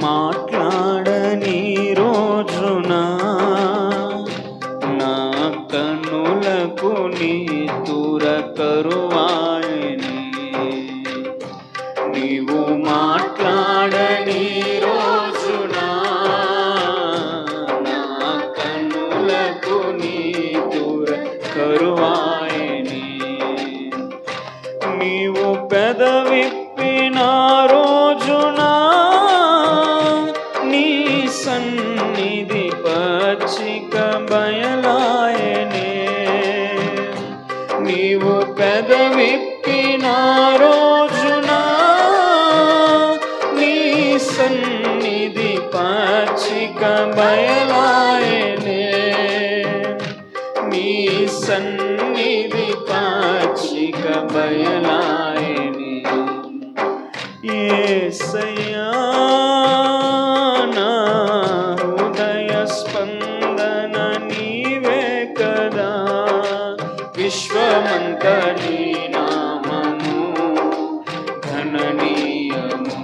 మాట్లాడని రోజున నా కన్నులకు నీ తుర కరువాయని నీవు మాట్లాడని రోజున నా కన్నులకు నీ తుర కరువాయని నీవు పెదవి ವಾರ್ಷಿಕ ಬಯಲಾಯನೆ ನೀವು ಪೆದವಿಪ್ಪಿನ ರೋಜುನ ನೀ ಸನ್ನಿಧಿ ಪಾಕ್ಷಿಕ ಬಯಲಾಯನೆ ನೀ ಸನ್ನಿಧಿ ಪಾಕ್ಷಿಕ ಬಯಲಾಯನೆ ಏಸಯ್ಯ ಹೃದಯ ಸ್ಪಂದ విశ్వమంత నీ నామము ఘననీయము.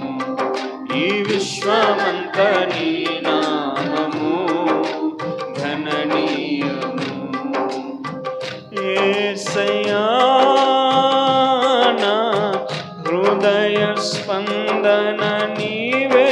ఈ విశ్వమంత నీ నామము ఘననీయము హృదయ స్పందన నీవే